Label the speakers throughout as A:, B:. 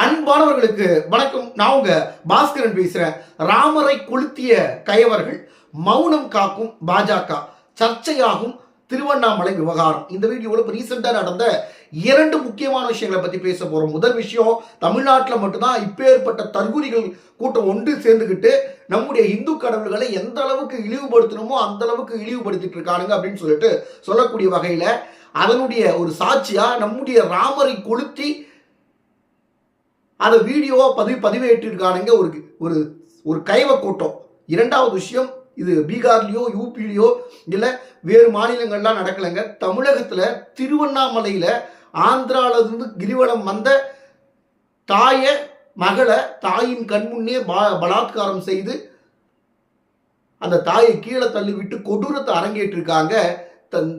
A: அன்பானவர்களுக்கு வணக்கம். நான் உங்க பாஸ்கரன் பேசுறேன். ராமரை கொளுத்திய கயவர்கள் மௌனம் காக்கும் பாஜக. சர்ச்சையாகும் திருவண்ணாமலை விவகாரம். இந்த வீடியோவில் இப்போ ரீசெண்டாக நடந்த இரண்டு முக்கியமான விஷயங்களை பற்றி பேச போகிறோம் முதல் விஷயம் தமிழ்நாட்டில் மட்டும்தான் இப்பேற்பட்ட தற்குறிகள் கூட்டம் ஒன்று சேர்ந்துக்கிட்டு நம்முடைய இந்து கடவுள்களை எந்த அளவுக்கு இழிவுபடுத்தணுமோ அந்த அளவுக்கு இழிவுபடுத்திட்டு இருக்கானுங்க அப்படின்னு சொல்லிட்டு சொல்லக்கூடிய வகையில் அதனுடைய ஒரு சாட்சியாக நம்முடைய ராமரை கொளுத்தி அதை வீடியோவா பதிவு பதிவேற்றிருக்கானுங்க ஒரு ஒரு ஒரு கைவ கூட்டம். இரண்டாவது விஷயம் இது பீகார்லேயோ யூபிலேயோ இல்லை வேறு மாநிலங்கள்லாம் நடக்கலைங்க. தமிழகத்தில் திருவண்ணாமலையில் ஆந்திராவிலிருந்து கிரிவலம் வந்த தாயை மகளை தாயின் கண்முன்னே பா பலாத்காரம் செய்து அந்த தாயை கீழே தள்ளி விட்டு கொடூரத்தை அரங்கேற்றிருக்காங்க.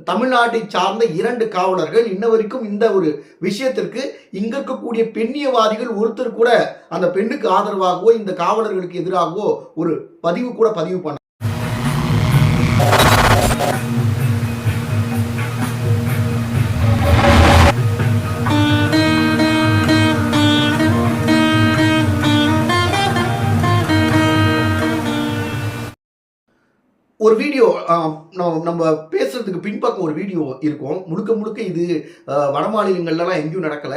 A: தமிழ்நாட்டை சார்ந்த இரண்டு காவலர்கள் இன்ன வரைக்கும் இந்த ஒரு விஷயத்திற்கு இங்க இருக்கக்கூடிய பெண்ணியவாதிகள் ஒருத்தர் கூட அந்த பெண்ணுக்கு ஆதரவாகவோ இந்த காவலர்களுக்கு எதிராகவோ ஒரு பதிவு கூட பதிவு பண்ண ஒரு வீடியோ நம்ம பேசுறதுக்கு பின்பக்கம் ஒரு வீடியோ இருக்கும். முழுக்க முழுக்க இது வட மாநிலங்கள்லாம் எங்கேயும் நடக்கல.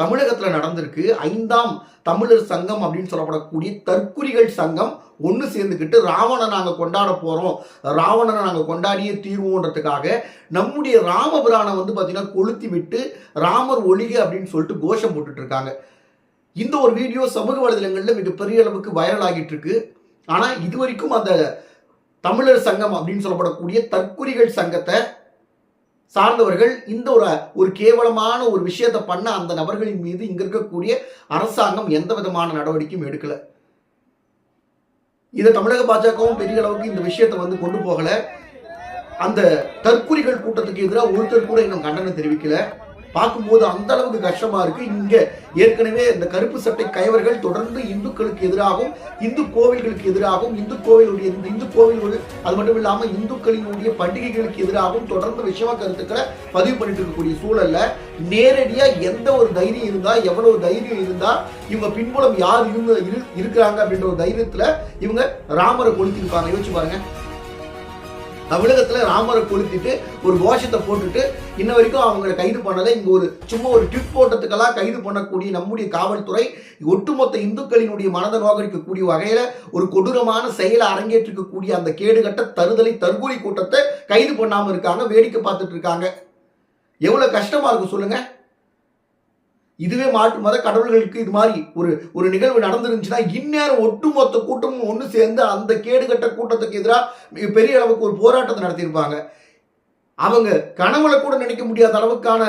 A: தமிழகத்துல நடந்திருக்கு. ஐந்தாம் தமிழர் சங்கம் அப்படின்னு சொல்லப்படக்கூடிய தற்குறிகள் சங்கம் ஒன்று சேர்ந்துக்கிட்டு ராவணனை நாங்கள் கொண்டாட போகிறோம் ராவணனை நாங்கள் கொண்டாடியே தீர்வோன்றதுக்காக நம்முடைய ராமபிரானை வந்து பார்த்தீங்கன்னா கொளுத்தி விட்டு ராமர் ஒளிக அப்படின்னு சொல்லிட்டு கோஷம் போட்டுட்டு இருக்காங்க இந்த ஒரு வீடியோ சமூக வலைதளங்களில் மிகப்பெரிய அளவுக்கு வைரல் ஆகிட்டு இருக்கு ஆனால் இது வரைக்கும் அந்த தமிழர் சங்கம் அப்படின்னு சொல்லப்படக்கூடிய தற்குறிகள் சங்கத்தை சார்ந்தவர்கள் இந்த ஒரு ஒரு கேவலமான ஒரு விஷயத்தை பண்ண அந்த நபர்களின் மீது இங்க இருக்கக்கூடிய அரசாங்கம் எந்த விதமான நடவடிக்கையும் எடுக்கல. இதை தமிழக பாஜகவும் பெரிய அளவுக்கு இந்த விஷயத்தை வந்து கொண்டு போகல. அந்த தற்குறிகள் கூட்டத்துக்கு எதிராக ஒருத்தர் கூட இன்னும் கண்டனம் தெரிவிக்கல. பார்க்கும்போது அந்த அளவுக்கு கஷ்டமா இருக்கு. இங்க ஏற்கனவே இந்த கருப்பு சட்டை கயவர்கள் தொடர்ந்து இந்துக்களுக்கு எதிராகவும் இந்து கோவில்களுக்கு எதிராகவும் இந்து கோவிலுடைய இந்து கோவில்கள் அது மட்டும் இல்லாம இந்துக்களினுடைய பண்டிகைகளுக்கு எதிராகவும் தொடர்ந்து விஷம கருத்துக்களை பதிவு பண்ணிட்டு இருக்கக்கூடிய சூழல்ல நேரடியா எந்த ஒரு தைரியம் இருந்தா எவ்வளவு தைரியம் இருந்தா இவங்க பின்புலம் யார் இருந்து இரு- இருக்கிறாங்க அப்படின்ற ஒரு தைரியத்துல இவங்க ராமரை கொளுத்திருப்பாங்க யோசிச்சு பாருங்க. தமிழகத்தில் ராமரை கொளுத்திட்டு ஒரு கோஷத்தை போட்டுட்டு இன்ன வரைக்கும் அவங்களை கைது பண்ணலை இங்கே ஒரு சும்மா ஒரு ட்விட் போட்டத்துக்கெல்லாம் கைது பண்ணக்கூடிய நம்முடைய காவல்துறை ஒட்டுமொத்த இந்துக்களினுடைய மனதை நோக்கடிக்கக்கூடிய வகையில் ஒரு கொடூரமான செயலை அரங்கேற்றிருக்கக்கூடிய அந்த கேடுகட்ட தருதலை தற்கொலை கூட்டத்தை கைது பண்ணாமல் இருக்காங்க வேடிக்கை பார்த்துட்டு இருக்காங்க. எவ்வளோ கஷ்டமாக இருக்கும் சொல்லுங்கள் இதுவே மாற்று மத கடவுள்களுக்கு இது மாதிரி ஒரு ஒரு நிகழ்வு நடந்துருந்துச்சுன்னா இந்நேரம் ஒட்டுமொத்த கூட்டமும் ஒன்று சேர்ந்து அந்த கேடுகட்ட கூட்டத்துக்கு எதிராக பெரிய அளவுக்கு ஒரு போராட்டத்தை நடத்தியிருப்பாங்க. அவங்க கனவுல கூட நினைக்க முடியாத அளவுக்கான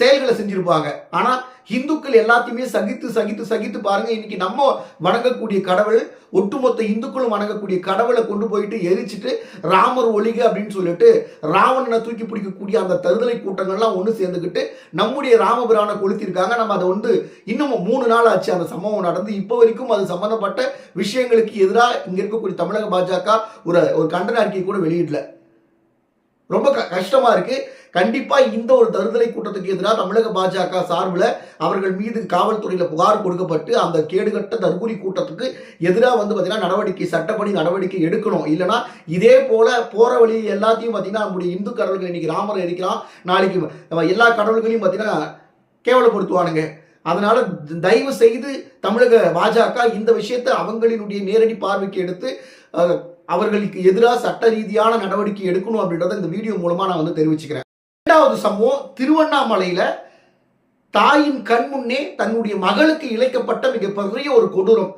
A: செயல்களை செஞ்சிருப்பாங்க. ஆனா இந்துக்கள் எல்லாத்தையுமே சகித்து சகித்து சகித்து பாருங்க இன்னைக்கு நம்ம வணங்கக்கூடிய கடவுள் ஒட்டுமொத்த இந்துக்களும் வணங்கக்கூடிய கடவுளை கொண்டு போயிட்டு எரிச்சிட்டு ராமர் ஒளிக அப்படின்னு சொல்லிட்டு ராவணனை தூக்கி பிடிக்கக்கூடிய அந்த தருதலை கூட்டங்கள்லாம் ஒன்று சேர்ந்துக்கிட்டு நம்முடைய ராமபிரானை கொளுத்திருக்காங்க. நம்ம அதை வந்து இன்னும் மூணு நாள் ஆச்சு அந்த சம்பவம் நடந்து. இப்போ வரைக்கும் அது சம்பந்தப்பட்ட விஷயங்களுக்கு எதிராக இங்கே இருக்கக்கூடிய தமிழக பாஜக ஒரு ஒரு கண்டன அறிக்கை கூட வெளியிடல. ரொம்ப க- கஷ்டமா இருக்கு. கண்டிப்பா இந்த ஒரு தருதலை கூட்டத்துக்கு எதிராக தமிழக பாஜக சார்பில் அவர்கள் மீது காவல்துறையில் புகார் கொடுக்கப்பட்டு அந்த கேடுகட்ட தற்கொலை கூட்டத்துக்கு எதிராக வந்து பார்த்தீங்கன்னா நடவடிக்கை சட்டப்படி நடவடிக்கை எடுக்கணும். இல்லைன்னா இதே போல போற வழி எல்லாத்தையும் பார்த்தீங்கன்னா நம்முடைய இந்து கடவுள்கள் இன்னைக்கு ராமரை எரிக்கலாம் நாளைக்கு எல்லா கடவுள்களையும் பார்த்தீங்கன்னா கேவலப்படுத்துவானுங்க. அதனால தயவு செய்து தமிழக பாஜக இந்த விஷயத்தை அவங்களினுடைய நேரடி பார்வைக்கு எடுத்து அவர்களுக்கு எதிராக சட்ட ரீதியான நடவடிக்கை எடுக்கணும் அப்படின்றத இந்த வீடியோ மூலமா நான் வந்து தெரிவிச்சுக்கிறேன். இரண்டாவது சம்பவம் திருவண்ணாமலையில தாயின் கண் முன்னே தன்னுடைய மகளுக்கு இழைக்கப்பட்ட மிகப்பெரிய ஒரு கொடூரம்.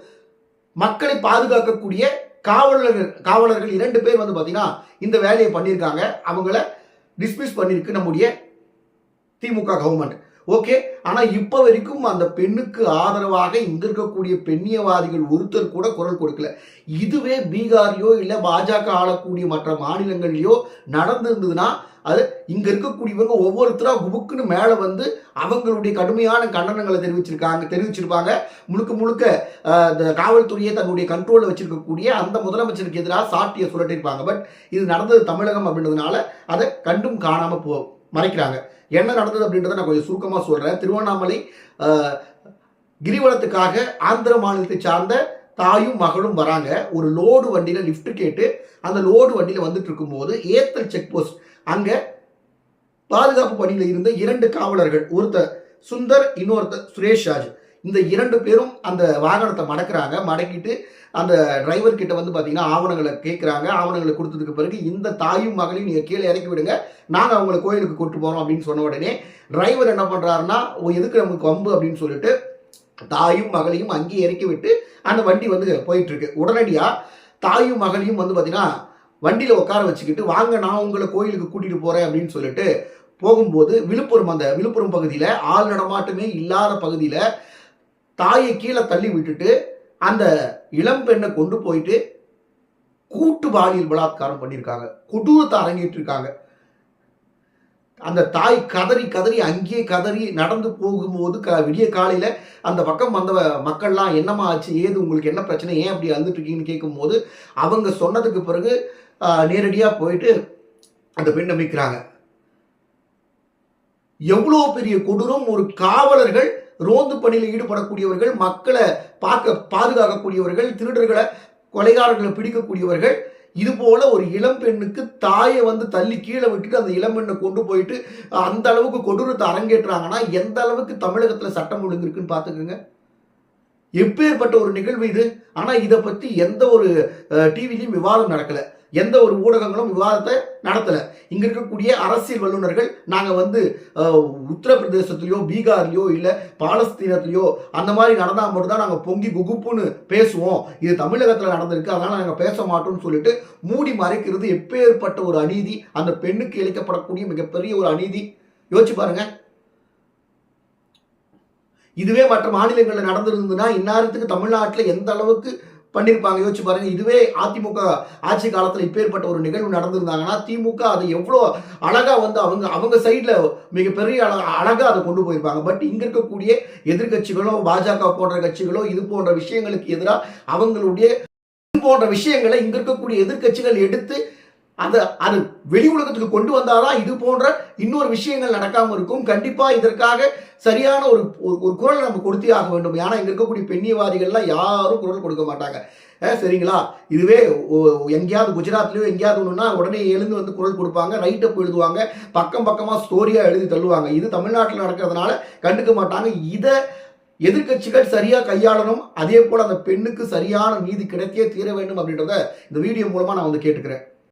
A: மக்களை பாதுகாக்கக்கூடிய காவலர்கள் காவலர்கள் இரண்டு பேர் வந்து பார்த்தீங்கன்னா இந்த வேலையை பண்ணியிருக்காங்க. அவங்கள டிஸ்மிஸ் பண்ணியிருக்கு நம்முடைய திமுக கவர்மெண்ட் ஓகே ஆனா இப்ப வரைக்கும் அந்த பெண்ணுக்கு ஆதரவாக இங்க இருக்கக்கூடிய பெண்ணியவாதிகள் ஒருத்தர் கூட குரல் கொடுக்கல. இதுவே பீகார்லயோ இல்ல பாஜக ஆளக்கூடிய மற்ற மாநிலங்கள்லயோ நடந்திருந்ததுன்னா அது இங்க இருக்கக்கூடியவங்க ஒவ்வொருத்தரா குபுக்குன்னு மேல வந்து அவங்களுடைய கடுமையான கண்டனங்களை தெரிவிச்சிருக்காங்க தெரிவிச்சிருப்பாங்க. முழுக்க முழுக்க இந்த காவல்துறையை தன்னுடைய கண்ட்ரோல்ல வச்சிருக்கக்கூடிய அந்த முதலமைச்சருக்கு எதிராக சாட்டியை சுரட்டியிருப்பாங்க பட் இது நடந்தது தமிழகம் அப்படின்றதுனால அதை கண்டும் காணாம போகும் மறைக்கிறாங்க. என்ன நடந்தது அப்படின்றத நான் கொஞ்சம் சுருக்கமாக சொல்கிறேன் திருவண்ணாமலை கிரிவலத்துக்காக ஆந்திர மாநிலத்தை சார்ந்த தாயும் மகளும் வராங்க. ஒரு லோடு வண்டியில் லிஃப்ட் கேட்டு அந்த லோடு வண்டியில் வந்துட்டு இருக்கும்போது ஏத்தல் செக் போஸ்ட் அங்கே பாதுகாப்பு பணியில் இருந்த இரண்டு காவலர்கள் ஒருத்தர் சுந்தர் இன்னொருத்தர் சுரேஷ் ராஜ். இந்த இரண்டு பேரும் அந்த வாகனத்தை மடக்கிறாங்க. மடக்கிட்டு அந்த டிரைவர் கிட்ட வந்து பார்த்தீங்கன்னா ஆவணங்களை கேட்குறாங்க ஆவணங்களை கொடுத்ததுக்கு பிறகு இந்த தாயும் மகளையும் நீங்கள் கீழே இறக்கி விடுங்க. நாங்கள் அவங்களை கோயிலுக்கு கூட்டு போகிறோம் அப்படின்னு சொன்ன உடனே டிரைவர் என்ன பண்ணுறாருன்னா எதுக்கு நமக்கு வம்பு? அப்படின்னு சொல்லிட்டு தாயும் மகளையும் அங்கேயே இறக்கி விட்டு அந்த வண்டி வந்து போயிட்டுருக்கு உடனடியாக தாயும் மகளையும் வந்து பார்த்தீங்கன்னா வண்டியில் உட்கார வச்சுக்கிட்டு வாங்க நான் உங்களை கோயிலுக்கு கூட்டிகிட்டு போகிறேன் அப்படின்னு சொல்லிட்டு போகும்போது விழுப்புரம் அந்த விழுப்புரம் பகுதியில் ஆள் நடமாட்டமே இல்லாத பகுதியில் தாயை கீழே தள்ளி விட்டுட்டு அந்த இளம் பெண்ணை கொண்டு போயிட்டு கூட்டு பாலியல் பலாத்காரம் பண்ணியிருக்காங்க. கொடூரத்தை அரங்கிட்டு இருக்காங்க அந்த தாய் கதறி கதறி அங்கேயே கதறி நடந்து போகும்போது க விடிய காலையில் அந்த பக்கம் வந்த மக்கள்லாம் என்னம்மா ஆச்சு? ஏது? உங்களுக்கு என்ன பிரச்சனை? ஏன் அப்படி வந்துட்டுருக்கீங்கன்னு கேட்கும்போது அவங்க சொன்னதுக்கு பிறகு நேரடியாக போயிட்டு அந்த பெண்ணை மீட்கிறாங்க எவ்வளோ பெரிய கொடூரம் ஒரு காவலர்கள் ரோந்து பணியில் ஈடுபடக்கூடியவர்கள் மக்களை பார்க்க பாதுகாக்கக்கூடியவர்கள் திருடர்களை கொலைகாரர்களை பிடிக்கக்கூடியவர்கள் இது போல ஒரு இளம் பெண்ணுக்கு தாயை வந்து தள்ளி கீழே விட்டுட்டு அந்த இளம் பெண்ணை கொண்டு போயிட்டு அந்த அளவுக்கு கொடூரத்தை அரங்கேற்றுறாங்கன்னா எந்த அளவுக்கு தமிழகத்தில் சட்டம் ஒழுங்கு இருக்குன்னு பார்த்துக்கோங்க. எப்பேற்பட்ட ஒரு நிகழ்வு இது? ஆனால் இதை பற்றி எந்த ஒரு டிவிலையும் விவாதம் நடக்கலை. எந்த ஒரு ஊடகங்களும் விவாதத்தை நடத்தலை. இங்கே இருக்கக்கூடிய அரசியல் வல்லுநர்கள் நாங்கள் வந்து அஹ், பீகார்லேயோ இல்லை பாலஸ்தீனத்துலையோ அந்த மாதிரி நடந்தா மட்டும்தான் நாங்கள் பொங்கி குகுப்புன்னு பேசுவோம். இது தமிழகத்தில் நடந்திருக்கு அதனால நாங்கள் பேச மாட்டோம்னு சொல்லிட்டு மூடி மறைக்கிறது எப்பேற்பட்ட ஒரு அநீதி அந்த பெண்ணுக்கு இழைக்கப்படக்கூடிய மிகப்பெரிய ஒரு அநீதி. யோசிச்சு பாருங்கள் இதுவே மற்ற மாநிலங்களில் நடந்திருந்ததுன்னா இந்நேரத்துக்கு தமிழ்நாட்டில் எந்த அளவுக்கு பண்ணியிருப்பாங்க யோசிச்சு பாருங்க. இதுவே அதிமுக ஆட்சி காலத்தில் இப்பேற்பட்ட ஒரு நிகழ்வு நடந்திருந்தாங்கன்னா திமுக அதை எவ்வளோ அழகாக வந்து அவங்க அவங்க சைடில் மிகப்பெரிய அழக அழகாக அதை கொண்டு போயிருப்பாங்க. பட் இங்கே இருக்கக்கூடிய எதிர்கட்சிகளோ பாஜக போன்ற கட்சிகளோ இது போன்ற விஷயங்களுக்கு எதிராக அவங்களுடைய இது போன்ற விஷயங்களை இங்க இருக்கக்கூடிய எதிர்க்கட்சிகள் எடுத்து அந்த அது வெளி உலகத்துக்கு கொண்டு வந்தாதான் இது போன்ற இன்னொரு விஷயங்கள் நடக்காமல் இருக்கும். கண்டிப்பாக இதற்காக சரியான ஒரு ஒரு குரல் நம்ம கொடுத்தே ஆக வேண்டும். ஏன்னா இங்கே இருக்கக்கூடிய பெண்ணியவாதிகள்லாம் யாரும் குரல் கொடுக்க மாட்டாங்க. சரிங்களா? இதுவே எங்கேயாவது குஜராத்லயோ எங்கேயாவது ஒன்றுனா உடனே எழுந்து வந்து குரல் கொடுப்பாங்க. ரைட்டப் எழுதுவாங்க. பக்கம் பக்கமாக ஸ்டோரியாக எழுதி தள்ளுவாங்க. இது தமிழ்நாட்டில் நடக்கிறதுனால கண்டுக்க மாட்டாங்க. இதை எதிர்க்கட்சிகள் சரியாக கையாளணும். அதே போல் அந்த பெண்ணுக்கு சரியான நீதி கிடைத்தே தீர வேண்டும் அப்படின்றத இந்த வீடியோ மூலமாக நான் வந்து கேட்டுக்கிறேன்.